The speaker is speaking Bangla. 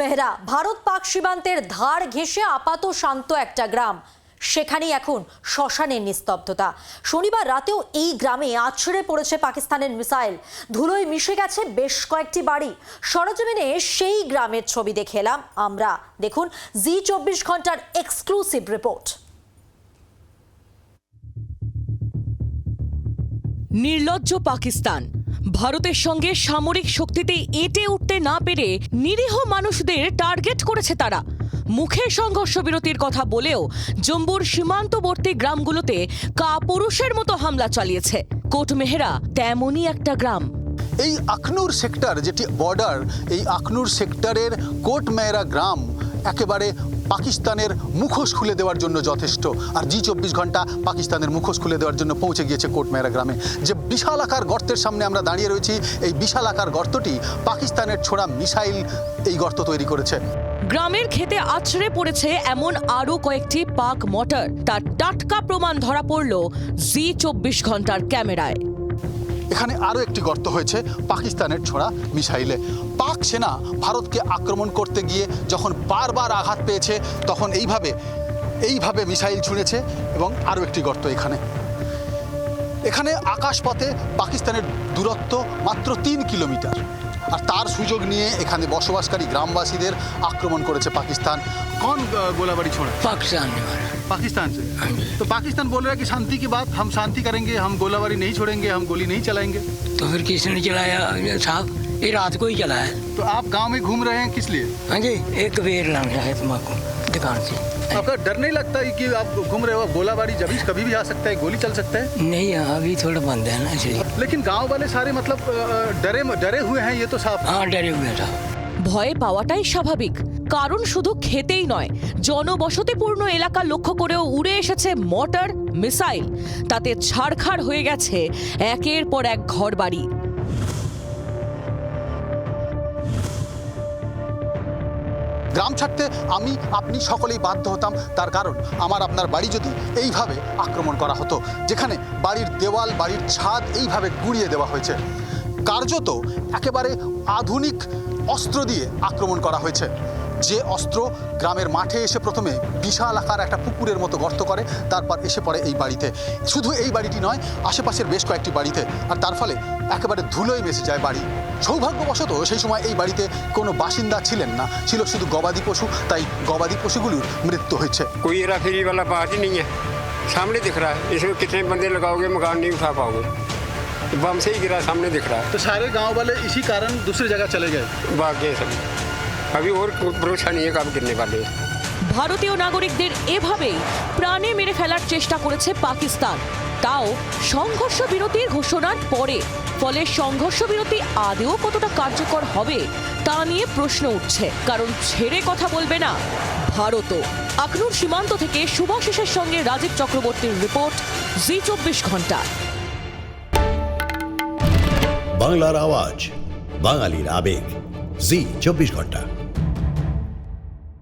মেহরা, ভারত পাক সীমান্তের ধার ঘেঁষে আপাত শান্ত একটা গ্রাম। সেখানেই এখন শ্মশানের নিস্তব্ধতা। শনিবার রাতেও এই গ্রামে আছড়ে পড়েছে পাকিস্তানের মিসাইল। ধুলোয় মিশে গেছে বেশ কয়েকটি বাড়ি। সরজমিনে সেই গ্রামের ছবি দেখে এলাম আমরা। দেখুন জি চব্বিশ ঘণ্টার এক্সক্লুসিভ রিপোর্ট। নির্লজ্জ পাকিস্তান। ভারতের সঙ্গে সামরিক শক্তিতে এঁটে উঠতে না পেরে নিরীহ মানুষদের টার্গেট করেছে তারা। মুখে সংঘর্ষ বিরতির কথা বলেও জম্বুর সীমান্তবর্তী গ্রামগুলোতে কাপুরুষের মতো হামলা চালিয়েছে। কোটমেহরা, তেমনই একটা গ্রাম। এই আখনুর সেক্টর, যেটি বর্ডার এই আখনুর সেক্টরের কোটমেরা গ্রাম একেবারে পাকিস্তানের মুখোশ খুলে দেওয়ার জন্য যথেষ্ট। আর জি চব্বিশ ঘণ্টা পাকিস্তানের মুখোশ খুলে দেওয়ার জন্য পৌঁছে গিয়েছে কোটমেরা গ্রামে। যে বিশাল আকার গর্তের সামনে আমরা দাঁড়িয়ে রয়েছি এই বিশাল আকার গর্তটি পাকিস্তানের ছোড়া মিসাইল এই গর্ত তৈরি করেছে। গ্রামের খেতে আছড়ে পড়েছে এমন আরও কয়েকটি পাক মোটর। তার টাটকা প্রমাণ ধরা পড়ল জি চব্বিশ ঘণ্টার ক্যামেরায়। এখানে আরও একটি গর্ত হয়েছে পাকিস্তানের ছোড়া মিসাইলে। পাক সেনা ভারতকে আক্রমণ করতে গিয়ে যখন বারবার আঘাত পেয়েছে তখন এইভাবে এইভাবে মিসাইল ছুঁড়েছে এবং আরও একটি গর্ত এখানে এখানে আকাশপথে পাকিস্তানের দূরত্ব মাত্র তিন কিলোমিটার আর তার সুযোগ নিয়ে এখানে বসবাসকারী গ্রামবাসীদের আক্রমণ করেছে পাকিস্তান কন গোলাবাড়ি ছোড়া पाकिस्तान ने मारा पाकिस्तान से हाँ जी। तो पाकिस्तान बोल रहा है कि शांति की बात हम शांति करेंगे हम गोलाबारी नहीं छोड़ेंगे हम गोली नहीं चलाएंगे तो फिर किसने चलाया साहब ये रात को ही चलाया तो आप गांव में घूम रहे हैं किस लिए हाँ जी एक बेर लाना है तुम्हारा दुकान से आपका डर नहीं लगता है कि आप घूम रहे हो गोलाबारी जब भी कभी भी आ सकता है गोली चल सकता है नहीं अभी थोड़ा बंद है ना इसलिए लेकिन गांव वाले सारे मतलब अ, अ, डरे डरे हुए हैं ये तो साफ हाँ डरे हुए हैं साहब ভয় পাওয়াটাই স্বাভাবিক কারণ শুধু খেতেই নয় জনবসতিপূর্ণ এলাকা লক্ষ্য করেও উড়ে এসেছে মটর মিসাইল তাতে ছাড়খাড় হয়ে গেছে একের পর এক ঘরবাড়ি গ্রাম ছাড়তে আমি, আপনি সকলেই বাধ্য হতাম। তার কারণ আমার আপনার বাড়ি যদি এইভাবে আক্রমণ করা হতো, যেখানে বাড়ির দেওয়াল, বাড়ির ছাদ এইভাবে গুঁড়িয়ে দেওয়া হয়েছে, কার্যত একেবারে আধুনিক অস্ত্র দিয়ে আক্রমণ করা হয়েছে। যে অস্ত্র গ্রামের মাঠে এসে প্রথমে বিশাল আকার একটা পুকুরের মতো গর্ত করে, তারপর এসে পড়ে এই বাড়িতে। শুধু এই বাড়িটি নয়, আশেপাশের বেশ কয়েকটি বাড়িতে। আর তার ফলে একেবারে ধুলোয় মেশে যায় বাড়ি। সৌভাগ্যবশত সেই সময় এই বাড়িতে কোনো বাসিন্দা ছিলেন না ছিল শুধু গবাদি পশু তাই গবাদি পশুগুলোর মৃত্যু হয়েছে कोई हेरा फेरी वाला बात ही नहीं है सामने दिख रहा है इसमें कितने बंदे लगाओगे मकान नहीं उठा पाओगे बम से ही गिरा सामने दिख रहा है तो सारे गांव वाले इसी कारण दूसरी जगह चले गए भाग गए सब अभी और कोई भरोसा नहीं है कब गिरने वाले हैं ভারতীয় নাগরিকদের এভাবেই প্রাণে মেরে ফেলার চেষ্টা করেছে পাকিস্তান। তাও সংঘর্ষ বিরতির ঘোষণার পরে, ফলে সংঘর্ষ বিরতি আদেও কতটা কার্যকর হবে তা নিয়ে প্রশ্ন উঠছে। কারণ ছেড়ে কথা বলবে না ভারতও। আখনুর সীমান্ত থেকে শুভাশিসের সঙ্গে রাজীব চক্রবর্তীর রিপোর্ট, জি চব্বিশ ঘণ্টা। বাংলার আওয়াজ, বাঙালির আবেগ, জি চব্বিশ ঘণ্টা।